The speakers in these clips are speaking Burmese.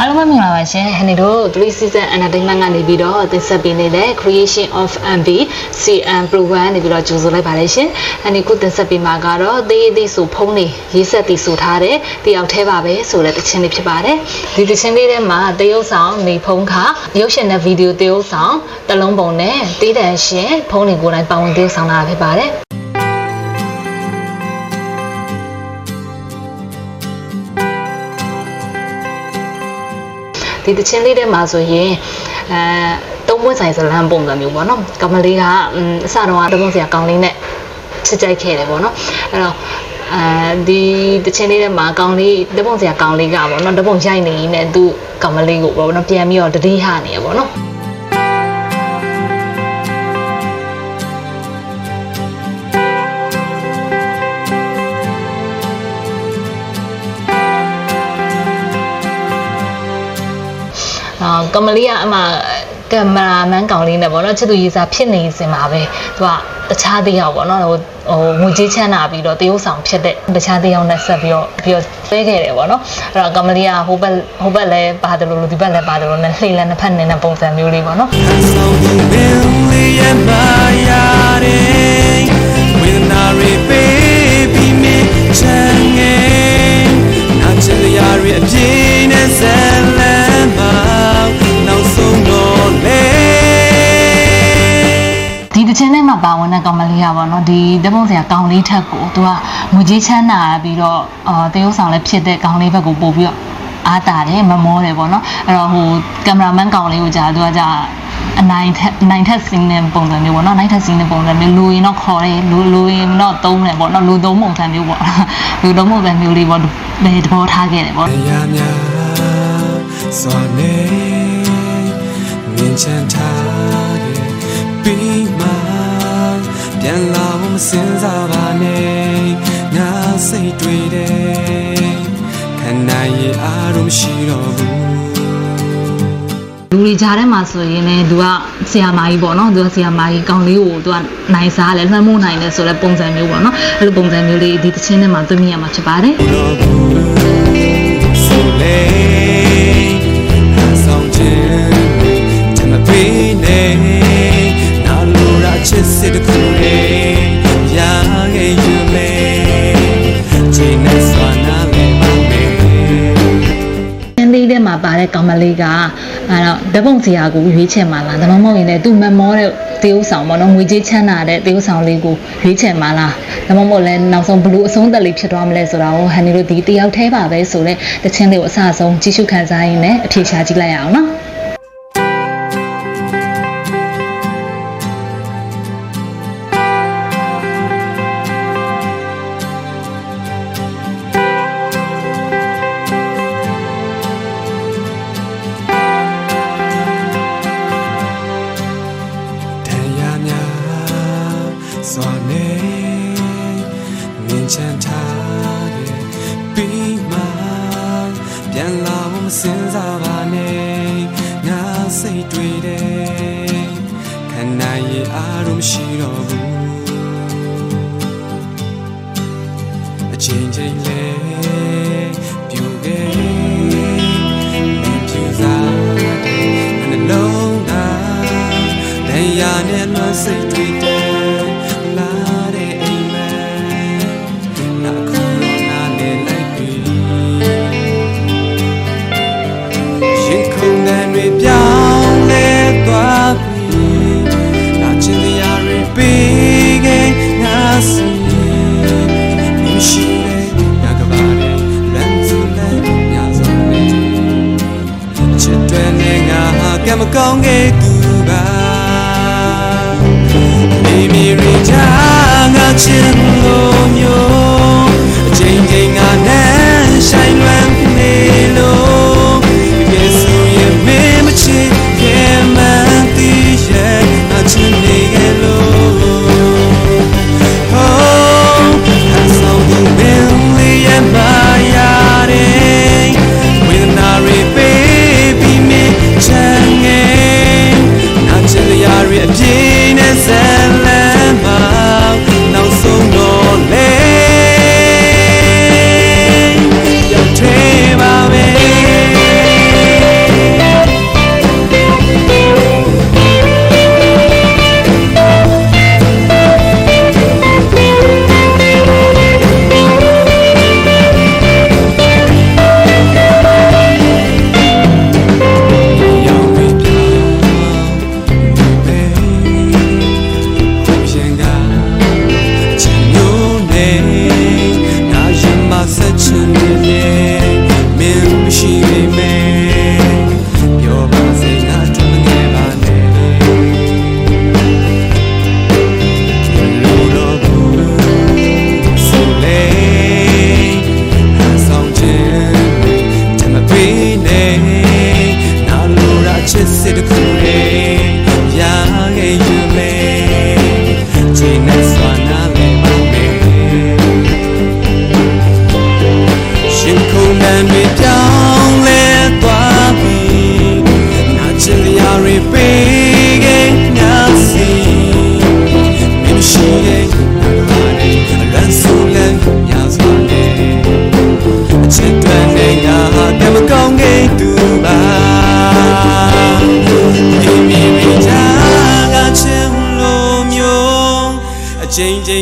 အားလုံးပဲမင်္ဂလာပါရှင်ဟန်နီတို့3 season entertainment ကနေပြီးတော့တင်ဆက်ပေးနေတဲ့ creation of MV CM program နေပြီးတော့ကြိုဆိုလိုက်ပါတယ်ရှင်ဟန်နီခုတင်ဆက်ပေးမှာကတော့သေးသေးဆိုဖုံးနေရေးဆက်တည်ဆိုထားတဲ့တယောက်တည်းပါပဲဆိုတဲ့တခြင်းလေးဖြစ်ပါတယ်ဒီတခြင်းလေးထဲမှာတရုပ်ဆောင်နေဖုံးခရုပ်ရှင်တဲ့ဗီဒီယိုတရုပ်ဆောင်တလုံးပုံနဲ့တေးတန်ရှင်ဖုံးနေကိုယ်တိုင်ပါဝင်တရုပ်ဆောင်လာတာဖြစ်ပါတယ် ဒီတချင်းလေးထဲမှာဆိုရင်အဲသုံးပွင့်ဆိုင်ဇလန်ပုံစံမျိုးပေါ့နော်ကမလေးကအမ်အစတော့ကတပုံစရာကောင်းလေးနဲ့ချစ်ကြိုက်ခဲ့တယ်ပေါ့နော်အဲ့တော့အဲဒီတချင်းလေးထဲမှာကောင်းလေးတပုံစရာကောင်းလေးကပေါ့နော်တပုံရိုက်နေရင်လည်းသူ့ကမလေးကိုပေါ့နော်ပြန်ပြီးတော့တတိဟနေရပေါ့နော် အာကမလေးကအမှကင်မရာမန်ကောင်လေးနဲ့ပေါ့နော်ချစ်သူရေးစားဖြစ်နေစင်မှာပဲသူကတခြားတစ်ယောက်ပေါ့နော်ဟိုဟိုငွေကြေးချမ်းသာပြီးတော့တရုပ်ဆောင်ဖြစ်တဲ့တခြားတစ်ယောက်နဲ့ဆက်ပြီးတော့ပြီးတော့ပေးခဲ့တယ်ပေါ့နော်အဲ့တော့ကမလေးကဟိုဘက်ဟိုဘက်လည်းပါတယ်လို့ဒီဘက်လည်းပါတယ်လို့နဲ့လှိမ့်လည်းနှစ်ဖက်နေတဲ့ပုံစံမျိုးလေးပေါ့နော် Only am I yarding ပါဝင်တဲ့ကောင်မလေးကပေါ့နော်ဒီတပုံစရာကောင်လေးထက်ကိုသူကငွေကြီးချမ်းသာပြီးတော့အာတရုပ်ဆောင်လည်းဖြစ်တဲ့ကောင်လေးဘက်ကိုပို့ပြီးတော့အားတာတယ်မမောတယ်ပေါ့နော်အဲ့တော့ဟိုကင်မရာမန်ကောင်လေးကိုကြာသူကကြာအနိုင်ထက်နိုင်ထက်စင်းတဲ့ပုံစံမျိုးပေါ့နော်နိုင်ထက်စင်းတဲ့ပုံစံမျိုးလူရင်တော့ခေါ်တယ်လူလူရင်တော့သုံးတယ်ပေါ့နော်လူသုံးပုံစံမျိုးပေါ့လူသုံးပုံစံမျိုးလေးပေါ့ဘယ်သဘောထားခဲ့တယ်ပေါ့ ya nya so ne min chan tha စင်စားပါနဲ့ငါစိတ်တွေတဲ့ခဏရဲ့အားလုံးမရှိတော့ဘူးလူတွေကြားထဲမှာဆိုရင်လည်းသူကဆရာမကြီးပေါ့နော်သူကဆရာမကြီးကောင်လေးကိုသူကနိုင်စားလဲလွှမ်းမိုးနိုင်တယ်ဆိုတဲ့ပုံစံမျိုးပေါ့နော်အဲ့လိုပုံစံမျိုးလေးဒီတစ်ချင်းထဲမှာတွေ့မြင်ရမှာဖြစ်ပါတယ်တော့ဘူးဆိုလေဟာဆောင်ခြင်းတမပေးနေနာလိုရာချစ်စစ်တစ်ခုလေး တဲ့ကောင်မလေးကအဲ့တော့ဓပုံစရာကိုရွေးချယ်မှာလားဒါမှမဟုတ်ရင်လည်းသူမမောတဲ့တေးဥဆောင်ပေါ့နော်ငွေကြေးချမ်းသာတဲ့တေးဥဆောင်လေးကိုရွေးချယ်မှာလားဒါမှမဟုတ်လည်းနောက်ဆုံးဘလို့အဆုံးသက်လေးဖြစ်သွားမလဲဆိုတာကိုဟန်နီတို့ဒီတယောက်တည်းပါပဲဆိုတော့တချင်းလေးကိုအစအဆုံးကြည့်ရှုခံစားရင်းနဲ့အဖြေရှာကြည့်လိုက်ရအောင်နော် စွာနေမြင်ချမ်းထားခဲ့ပြီးမှပြန်လာဖို့မစင်စားပါနဲ့ငါစိတ်တွေတဲ့ခဏရဲ့အားလုံးမရှိတော့ဘူးအချိန်ချင်းလဲပြူခဲ့မင်းပြူစားတဲ့နှလုံးသားတရားနဲ့လွမ်းစိတ်တွေတဲ့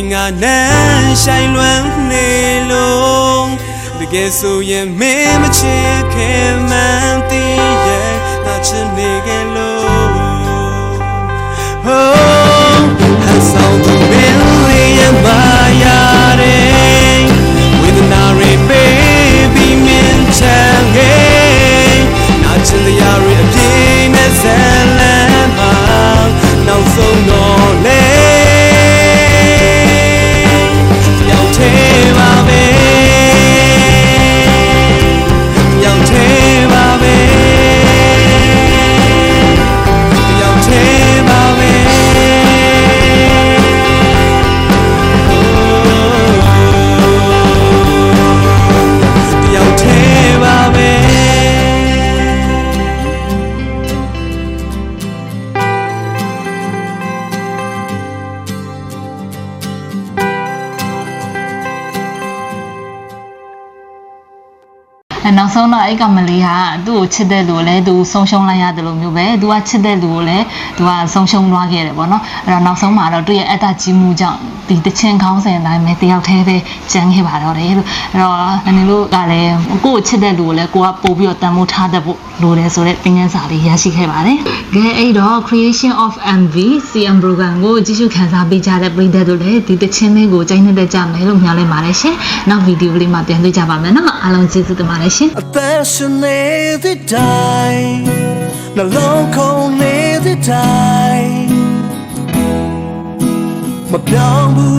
င်းကနန်းဆိုင်လွမ်းနေလို့တကယ်ဆိုရင်မင်းမချစ်ခင်မှန်းသိရဲ့ငါချင်နေခဲ့ အဲနောက်ဆုံးတော့အဲ့ကောင်မလေးကသူ့ကိုချစ်တဲ့လူကိုလည်းသူဆုံးရှုံးလိုက်ရတယ်လို့မျိုးပဲသူကချစ်တဲ့လူကိုလည်းသူကဆုံးရှုံးသွားခဲ့တယ်ပေါ့နော်အဲ့တော့နောက်ဆုံးမှာတော့သူ့ရဲ့အတ္တကြီးမှုကြောင့်ဒီတချင်းခေါင်းစဉ်အတိုင်းပဲတယောက်တည်းပဲကြမ်းခဲ့ပါတော့တယ်လို့အဲ့တော့အနေလို့ကလည်းကိုယ့်ကိုချစ်တဲ့လူကိုလည်းကိုကပို့ပြီးတော့တန်ဖိုးထားတတ်ဖို့လိုတယ်ဆိုတဲ့သင်ခန်းစာလေးရရှိခဲ့ပါတယ်။ကဲအဲ့တော့ creation of MV CM program ကိုကြည့်ရှုခန်းစားပေးကြတဲ့ပရိသတ်တို့လည်းဒီတချင်းလေးကိုကြိုက်နေတဲ့ကြမယ်လို့မျှော်လင့်ပါတယ်ရှင်။နောက်ဗီဒီယိုလေးမှာပြန်တွေ့ကြပါမယ်နော်။အားလုံးကျေးဇူးတင်ပါတယ်ရှင်။အသက်ရှင်နေတဲ့တိုင်းနှလုံးခုန်နေတဲ့တိုင်းမပြောင်းဘူး